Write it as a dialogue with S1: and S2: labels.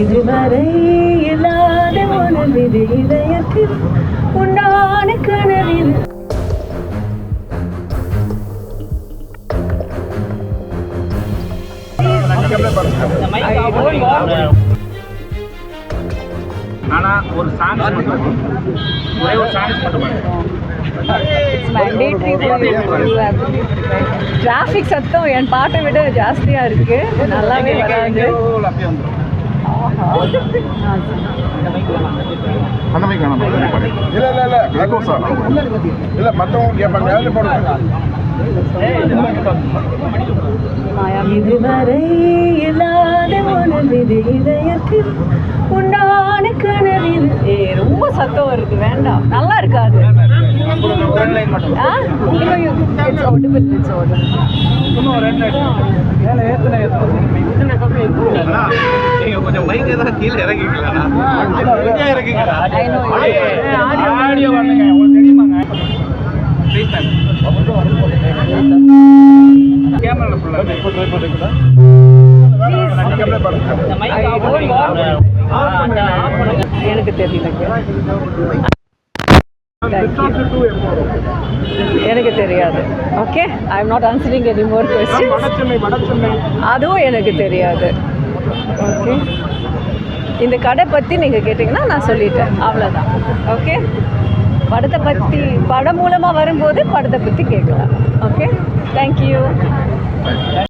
S1: இதுவரை இல்லாத உணர்விது இதயத்தில். உண்டான கனவில்
S2: ஆனா ஒரு சாங்ஸ் மட்டும் ஒரே ஒரு சாங்ஸ் மட்டும்
S1: டிராஃபிக் சத்தம் என் பாட்டை விட ஜாஸ்தியாக இருக்கு. நல்லாவே வராது.
S3: அந்த மாதிரி காணாம
S4: இல்ல இல்ல இல்ல. இல்ல மத்தவங்க கேட்பாங்க அதுல போடுங்க.
S1: இதுவரை இல்லாத உணர்விது இதயத்தில் உண்டான கனவில் ஏ ரொம்ப சத்தம் வருது வேண்டாம். நல்லா இருக்காது ஆ? இட்ஸ் audible
S2: மைக் ஏதாவது கீழே. ஆடியோ உங்களுக்கு தெரியுமாங்க கேமரா
S1: எனக்கு தெரியல எனக்கு தெரியாது okay I am not answering any more question அதுவும் எனக்கு தெரியாது ஓகே. இந்த கடை பற்றி நீங்கள் கேட்டிங்கன்னா நான் சொல்லிட்டேன். அவ்வளோதான் ஓகே? படத்தை பற்றி படம் மூலமாக வரும்போது படத்தை பற்றி கேட்கலாம். ஓகே? தேங்க்யூ